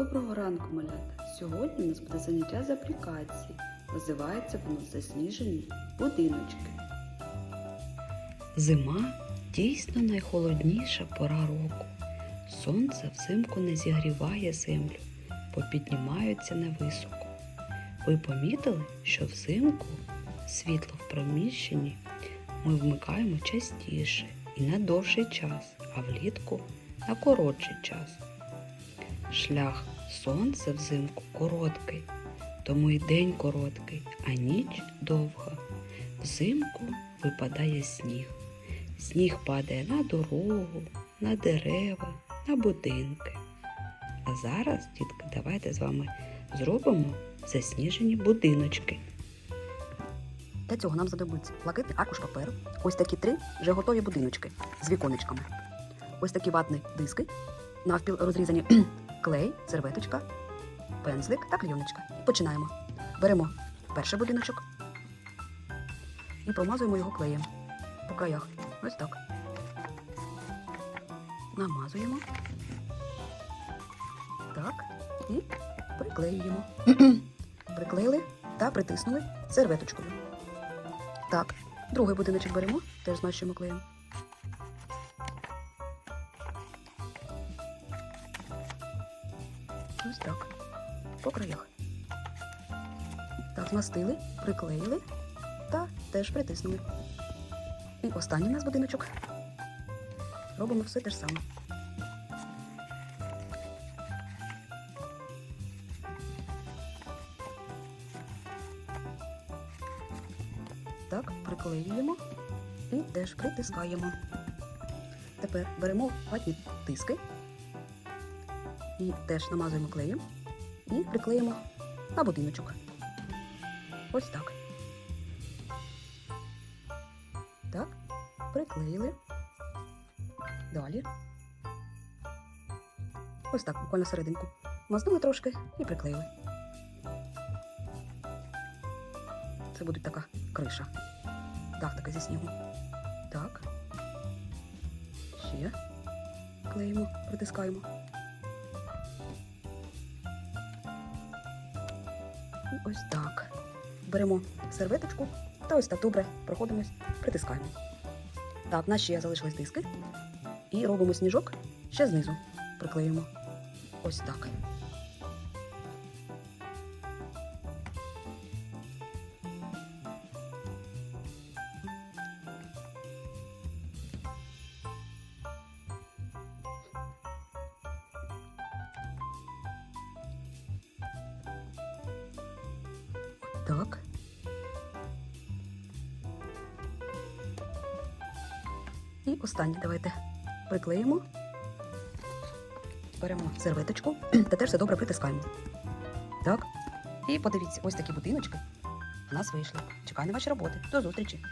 Доброго ранку, малята! Сьогодні у нас буде заняття з аплікації. Називається воно засніжені будиночки. Зима дійсно найхолодніша пора року. Сонце взимку не зігріває землю, бо піднімаються невисоко. Ви помітили, що взимку світло в приміщенні ми вмикаємо частіше і на довший час, а влітку на коротший час. Шлях сонця взимку короткий, тому й день короткий, а ніч довга. Взимку випадає сніг. Сніг падає на дорогу, на дерева, на будинки. А зараз, дітки, давайте з вами зробимо засніжені будиночки. Для цього нам знадобиться блакитний аркуш паперу, ось такі три вже готові будиночки з віконечками, ось такі ватні диски, навпіл розрізані клей, серветочка, пензлик та клейоночка. І починаємо. Беремо перший будиночок і промазуємо його клеєм по краях. Ось так. Намазуємо. Так. І приклеюємо. Приклеїли та притиснули серветочкою. Так, другий будиночок беремо, теж змащуємо клеєм. Ось так. По краях. Так, змастили, приклеїли та теж притиснули. І останній у нас будиночок. Робимо все те ж саме. Так, приклеюємо і теж притискаємо. Тепер беремо ватні тиски і теж намазуємо клеєм і приклеїмо на будиночок. Ось так. Так, приклеїли. Далі. Ось так, буквально серединку. Мазнули трошки і приклеїли. Це буде така криша. Так, така зі снігу. Так. Ще клеїмо, притискаємо. І ось так. Беремо серветочку та ось так добре проходимось, притискаємо. Так, в нас ще залишились диски. І робимо сніжок ще знизу. Приклеюємо. Ось так. Так. І останнє давайте приклеїмо. Беремо серветочку та теж все добре притискаємо. Так. І подивіться, ось такі будиночки у нас вийшли. Чекаю на ваші роботи. До зустрічі!